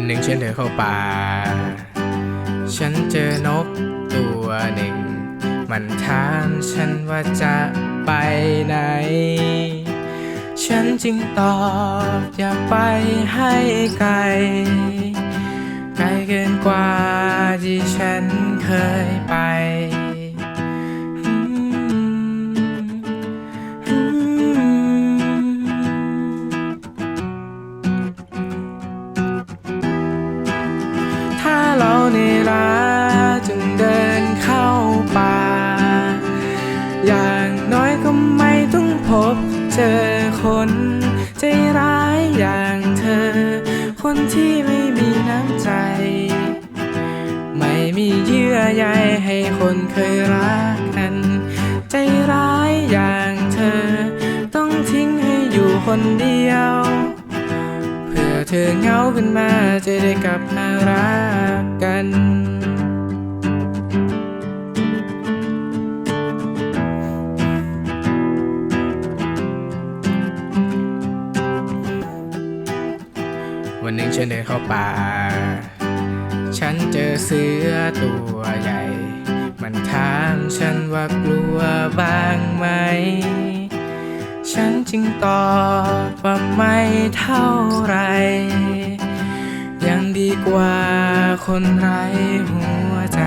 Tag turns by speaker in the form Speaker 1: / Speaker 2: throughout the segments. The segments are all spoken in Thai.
Speaker 1: วันหนึ่งฉันเดินเข้าป่า ฉันเจอนกตัวหนึ่ง มันถามฉันว่าจะไปไหน ฉันจึงตอบอย่าไปให้ไกล ไกลเกินกว่าที่ฉันเคยไป เจอคนใจร้ายอย่างเธอ คนที่ไม่มีน้ำใจ ไม่มีเยื่อใยให้คนเคยรักกัน ใจร้ายอย่างเธอ ต้องทิ้งให้อยู่คนเดียว เพื่อเธอเหงาขึ้นมาจะได้กลับมารักกัน ฉันเดินเข้าป่า ฉันเจอเสือตัวใหญ่ มันถามฉันว่ากลัวบ้างไหม ฉันจึงตอบว่าไม่เท่าไร ยังดีกว่าคนไร้หัวใจ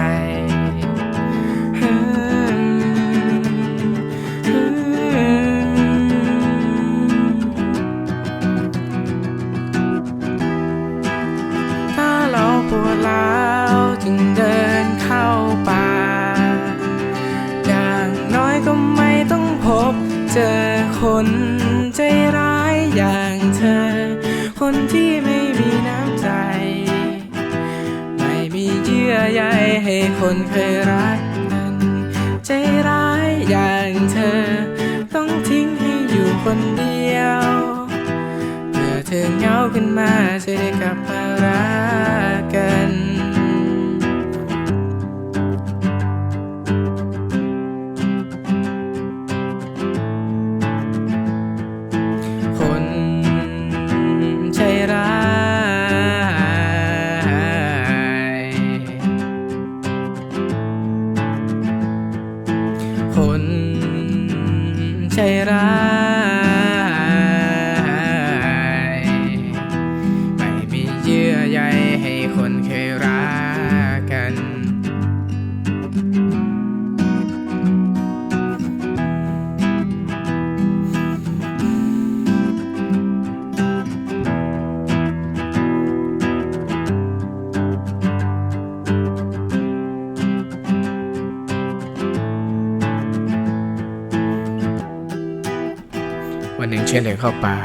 Speaker 1: เจอคนใจร้ายอย่างเธอ คนที่ไม่มีน้ำใจ ไม่มีเยื่อใยให้คนเคยรักกันใจร้ายอย่างเธอ ต้องทิ้งให้อยู่คนเดียว เมื่อเธอเหงาขึ้นมาจะได้กลับมารัก ใวันหนึ่งฉันเดินเข้าป่า